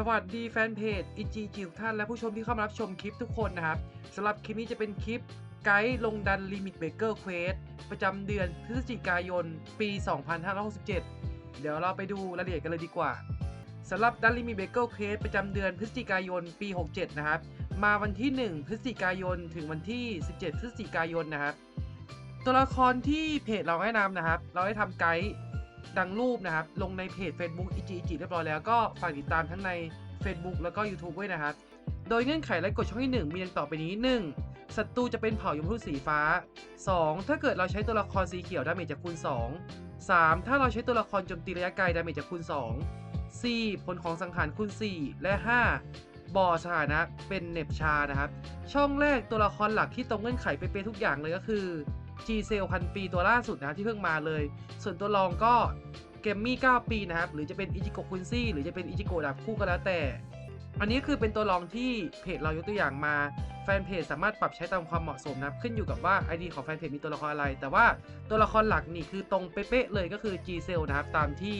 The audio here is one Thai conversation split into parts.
สวัสดีแฟนเพจอิจีจิทุกท่านและผู้ชมที่เข้ามารับชมคลิปทุกคนนะครับสำหรับคลิปนี้จะเป็นคลิปไกด์ลงดันลิมิตเบเกอร์เควสประจำเดือนพฤศจิกายน ปี 2567 เดี๋ยวเราไปดูรายละเอียดกันเลยดีกว่าสำหรับดันลิมิตเบเกอร์เควสประจำเดือนพฤศจิกายน ปี 67 นะครับ มาวันที่ 1 พฤศจิกายนถึงวันที่ 17 พฤศจิกายนนะครับ ตัวละครที่เพจเราแนะนำนะครับ เราได้ทำไกด์ ดังรูปนะครับ ลงในเพจ Facebook อิจิอิจิเรียบร้อยแล้วก็ฝากติดตามทั้งใน Facebook แล้วก็ YouTube ด้วยนะครับ โดยเงื่อนไขและกฎช่องที่ 1 มีดังต่อไปนี้ 1. ศัตรูจะเป็นเผ่ายมทูตสีฟ้า 2. ถ้าเกิดเราใช้ตัวละครสีเขียวดาเมจจากคูณ 2 3. ถ้าเราใช้ตัวละครโจมตีระยะไกลดาเมจจากคูณ 2 4. ผลของสังหารคูณ 4 และ 5. บอสถานะเป็นเน็บชานะครับ ช่องแรกตัวละครหลักที่ตรงเงื่อนไขเป๊ะๆทุกอย่างเลยก็คือ G c e l พันปีตัวล่าสุดนะครับที่เพิ่งมาเลย ส่วนตัวรองก็เกมมี่ 9 ปีนะครับ หรือจะเป็นอิจิโกะคุนซี่หรือจะเป็นอิจิโกะดาบคู่ก็แล้วแต่ อันนี้คือเป็นตัวรองที่เพจเรายกตัวอย่างมาแฟนเพจสามารถปรับใช้ตามความเหมาะสมนะครับขึ้นอยู่กับว่า ID ของแฟนเพจมีตัวละครอะไร แต่ว่าตัวละครหลักนี่คือตรงเป๊ะเลยก็คือ G c e l นะครับตามที่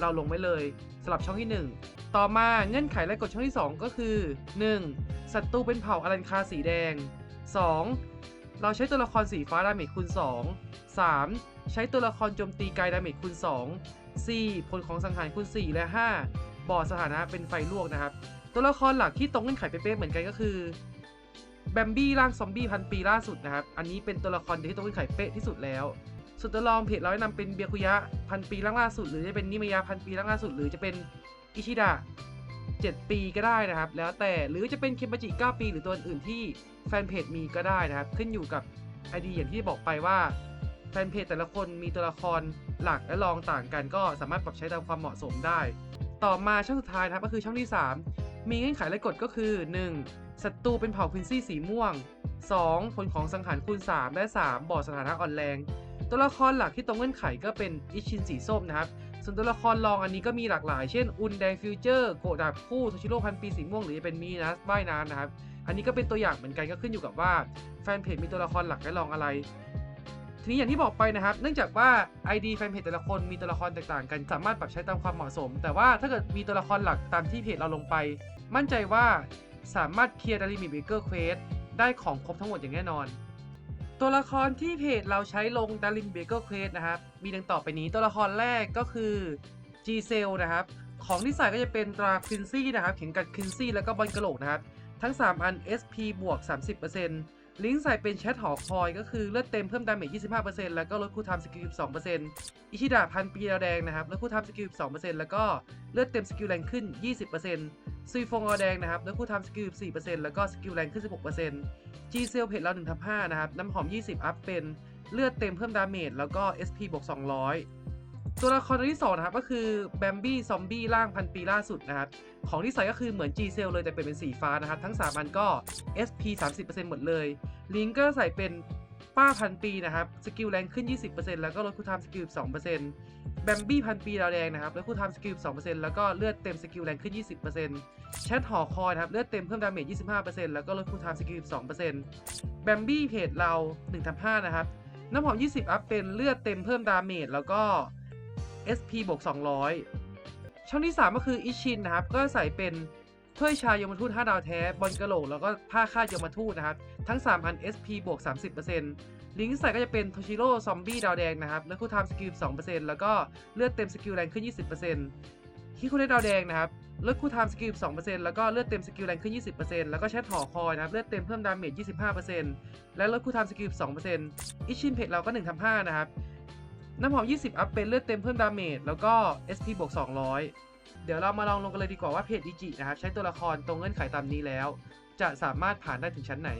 เราลงไว้เลยสำหรับช่องที่ 1 ต่อมาเงื่อนไขและกฎช่องที่ 2 ก็คือ 1. ศัตรูเป็นเผ่าอลันคาสีแดง 2. เราใช้ตัวละครสีฟ้าดาเมจคูณ 2 3. ใช้ตัวละครโจมตีไกลดาเมจคูณ 2 4. ผลของสังหารคูณ 4 และ 5. บ่อสถานะเป็นไฟลวกนะครับ ตัวละครหลักที่ตรงเงื่อนไขเป๊ะๆเหมือนกันก็คือแบมบี้ร่างซอมบี้พันปีล่าสุดนะครับ อันนี้เป็นตัวละครที่ตรงเงื่อนไขเป๊ะที่สุดแล้วส่วนตัวรองเพจเราแนะนำเป็นเบียคุยะพันปีร่างล่าสุด หรือจะเป็นนิมยะพันปีร่างล่าสุด หรือจะเป็นอิชิดะ 7 ปีก็ได้นะครับ แล้วแต่หรือจะเป็นเคมบจิ9ปี หรือตัวอื่นที่แฟนเพจมีก็ได้นะครับ ขึ้นอยู่กับ ID อย่างที่บอกไปว่าแฟนเพจแต่ละคนมีตัวละครหลักและรองต่างกัน ก็สามารถปรับใช้ตามความเหมาะสมได้ ต่อมาช่องสุดท้ายนะครับก็คือช่องที่ 3 มีเงื่อนไขและกฎก็คือ 1. ศัตรูเป็นเผ่าควินซี่สีม่วง 2. ผลของสังหารคูณ 3 และ 3. บ่อสถานะอ่อนแรง ตัวละครหลักที่ตรงเงื่อนไขก็เป็นอิชินสีส้มนะครับ ส่วนตัวละครรองอันนี้ก็มีหลากหลาย เช่น อุนแดงฟิวเจอร์ โกดาบคู่โทชิโร่พันปีสีม่วงหรือจะเป็นมีนัสว่ายน้ำนะครับ อันนี้ก็เป็นตัวอย่างเหมือนกันก็ขึ้นอยู่กับว่าแฟนเพจมีตัวละครหลักและรองอะไร ทีนี้อย่างที่บอกไปนะครับ เนื่องจากว่า ID แฟนเพจแต่ละคนมีตัวละครแตกต่างกัน สามารถปรับใช้ตามความเหมาะสม แต่ว่าถ้าเกิดมีตัวละครหลักตามที่เพจเราลงไป มั่นใจว่าสามารถเคลียร์ดาริมิเบเกอร์เควสได้ของครบทั้งหมดอย่างแน่นอน ตัวละครที่เพจเราใช้ลงดาริมเบเกอร์เควสนะครับ มีดังต่อไปนี้ตัวละครแรกก็คือ G ีเซลนะครับ ของที่ใส่ก็จะเป็นตราคินซี่นะครับ เข็มกัดคินซี่แล้วก็บอลกระโหลกนะครับ ทั้ง 3 อัน SP บวก 30% ลิงก์ใส่เป็นแชทหอคอยก็คือเลือดเต็มเพิ่มดาเมจ 25%แล้วก็ลดคูลไทม์สกิล 12%อิชิดะพันปีดาวแดงนะครับลดคูลไทม์สกิล 12%แล้วก็เลือดเต็มสกิลแรงขึ้น 20%ซุยฟงอแดงนะครับลดคูลไทม์สกิล4%แล้วก็สกิลแรงขึ้น 16% G c e l เพจเรา1ทับ5นะครับน้ำหอม 20 อัพเป็นเลือดเต็มเพิ่มดาเมจแล้วก็ SP บวก200 ตัวละครที่2นะครับก็คือแบมบี้ซอมบี้ร่างพันปีล่าสุดนะครับของที่ใส่ก็คือเหมือน G c e l เลยแต่เป็นเป็นสีฟ้านะครับ ทั้ง3อันก็ SP 30%หมดเลยลิงก์ก็ใส่เป็นป้าพันปีนะครับสกิลแรงขึ้น 20%แล้วก็ลดคูลไทม์สกิล2%แบมบี้พันปีดาวแดงนะครับลดคูลไทม์สกิล2%แล้วก็เลือดเต็มสกิลแรงขึ้น 20%แชทหอคอยนะครับเลือดเต็มเพิ่มดาเมจ 25%แล้วก็ลดคูลไทม์สกิล2%แบมบี้เพจเรา1ทำ5นะครับน้ำหอม 20 อัพเป็นเลือดเต็มเพิ่มดาเมจแล้วก็ SP บวก200 ช่องที่ 3 ก็คืออิชินนะครับ ก็ใส่เป็นถ้วยชายมทูต5ดาวแท้ บอลกระโหลก แล้วก็ผ้าคาดยมทูตนะครับ ทั้ง 3 อัน SP บวก 30%ลิงก์ใส่ก็จะเป็นโทชิโร่ซอมบี้ดาวแดงนะครับ แล้วคูลไทม์สกิล2%แล้วก็เลือดเต็มสกิลแรงขึ้น 20%ฮิคุเนดาวแดงนะครับเลือดคูลไทม์สกิล2%แล้วก็เลือดเต็มสกิลแรงขึ้น 20%แล้วก็แชทหอคอยนะครับ เลือดเต็มเพิ่มดาเมจ 25%และลดคูลไทม์สกิล2%อิชินเพจเราก็1ทำ5นะครับ น้ำหอม 20 อัพเป็นเลือดเต็มเพิ่มดาเมจแล้วก็ SP บวก 200 เดี๋ยวเรามาลองลงกันเลยดีกว่าว่าเพจดิจินะครับใช้ตัวละครตรงเงื่อนไขตามนี้แล้ว จะสามารถผ่านได้ถึงชั้นไหน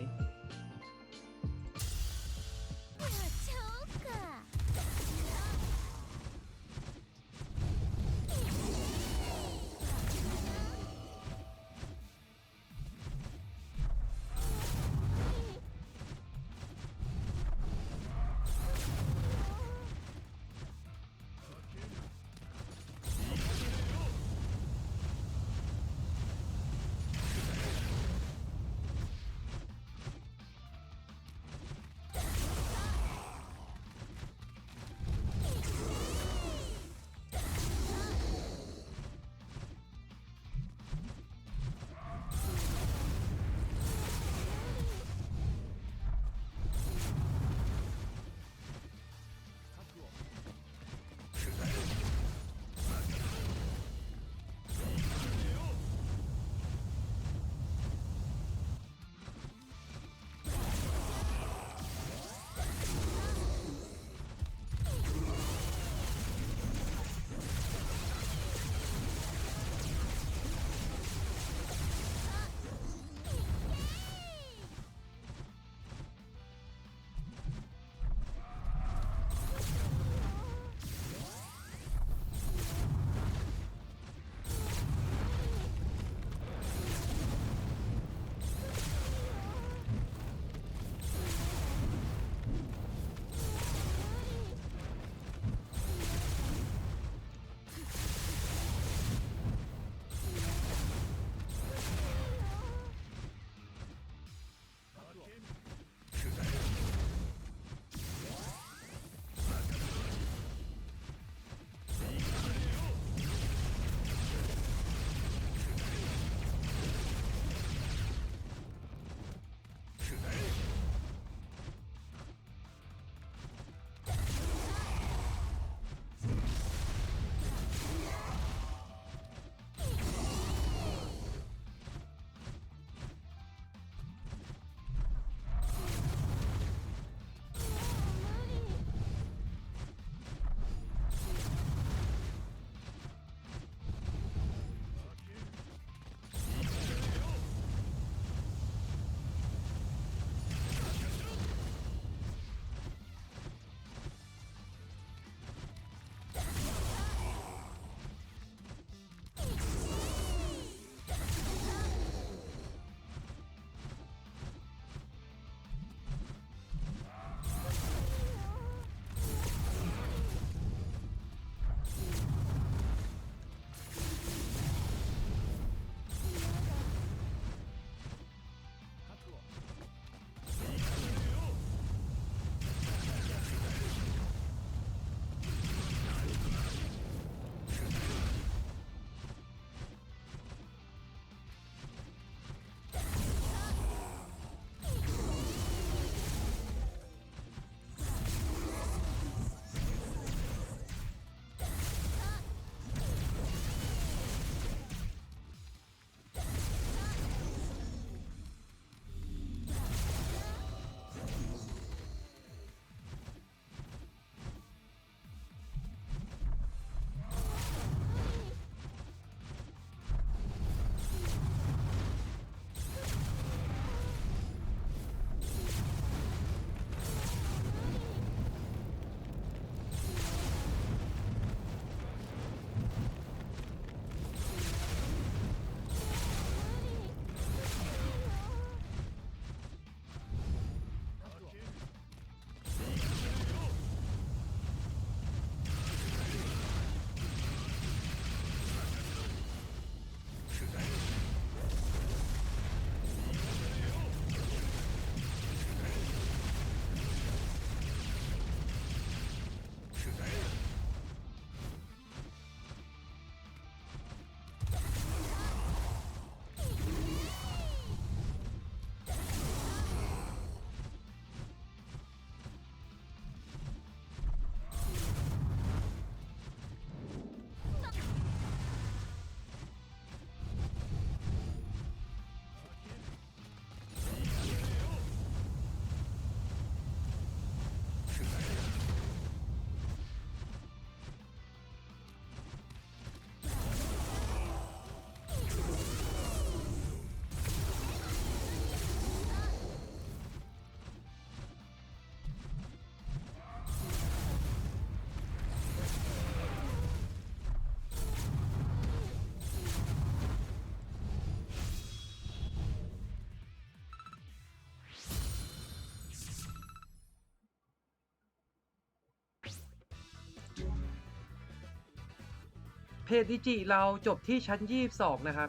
เพจดิจิเราจบที่ชั้น 22 นะครับ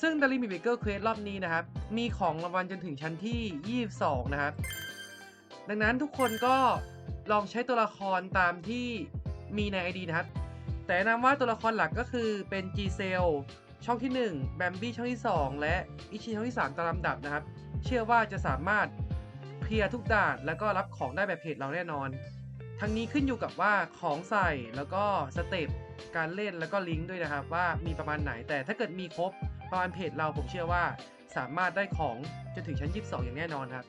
ซึ่ง The Limit Breaker Quest รอบนี้นะครับ มีของรางวัลจนถึงชั้นที่ 22 นะครับ ดังนั้นทุกคนก็ลองใช้ตัวละครตามที่มีใน ID นะครับ แต่นะนำว่าตัวละครหลักก็คือเป็น G c e l ช่องที่ 1 แบมบี้ช่องที่ 2 และอิชิช่องที่ 3 ตามลำดับนะครับ เชื่อว่าจะสามารถเคลียร์ทุกด่าน แล้วก็รับของได้แบบเพจเราแน่นอน ทั้งนี้ขึ้นอยู่กับว่าของใส่แล้วก็สเต็ป การเล่นแล้วก็ลิงก์ด้วยนะครับ ว่ามีประมาณไหนแต่ถ้าเกิดมีครบประมาณเพจเราผมเชื่อว่าสามารถได้ของจนถึงชั้น 22 อย่างแน่นอนครับ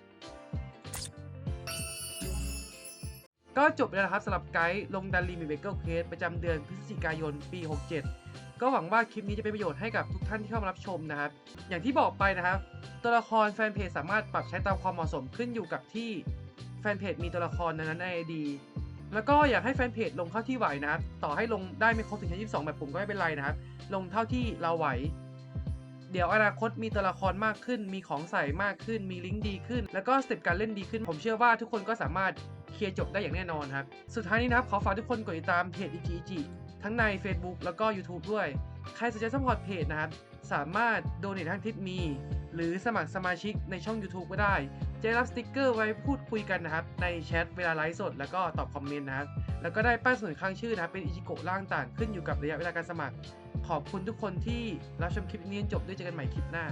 ก็จบแล้วนะครับสำหรับไกด์ลงดันลีมิเบเกิลเคสประจำเดือนพฤศจิกายนปี 67 ก็หวังว่าคลิปนี้จะเป็นประโยชน์ให้กับทุกท่านที่เข้ามารับชมนะครับ อย่างที่บอกไปนะครับ ตัวละครแฟนเพจสามารถปรับใช้ตามความเหมาะสมขึ้นอยู่กับที่แฟนเพจมีตัวละครนั้นใน ID แล้วก็อยากให้แฟนเพจลงเท่าที่ไหวนะครับ ต่อให้ลงได้ไม่ครบถึงชั้น22แบบผมก็ไม่เป็นไรนะครับ ลงเท่าที่เราไหว เดี๋ยวอนาคตมีตัวละครมากขึ้น มีของใส่มากขึ้น มีลิงก์ดีขึ้น แล้วก็สเต็ปการเล่นดีขึ้น ผมเชื่อว่าทุกคนก็สามารถเคลียร์จบได้อย่างแน่นอนครับ สุดท้ายนี้นะครับ ขอฝากทุกคนกดติดตามเพจอิจิอิจิทั้งใน Facebook แล้วก็ YouTube ด้วย ใครสนใจสปอร์ตเพจนะครับ สามารถโดเนททางทิปมี หรือสมัครสมาชิกในช่อง YouTube ก็ได้ จะรับสติกเกอร์ไว้พูดคุยกันนะครับ ในแชทเวลาไลฟ์สด แล้วก็ตอบคอมเมนต์นะครับ แล้วก็ได้ป้ายสมุดข้างชื่อนะครับ เป็นอิจิโกะร่างต่างขึ้นอยู่กับระยะเวลาการสมัคร ขอบคุณทุกคนที่รับชมคลิปนี้จบด้วยเจอกันใหม่คลิปหน้า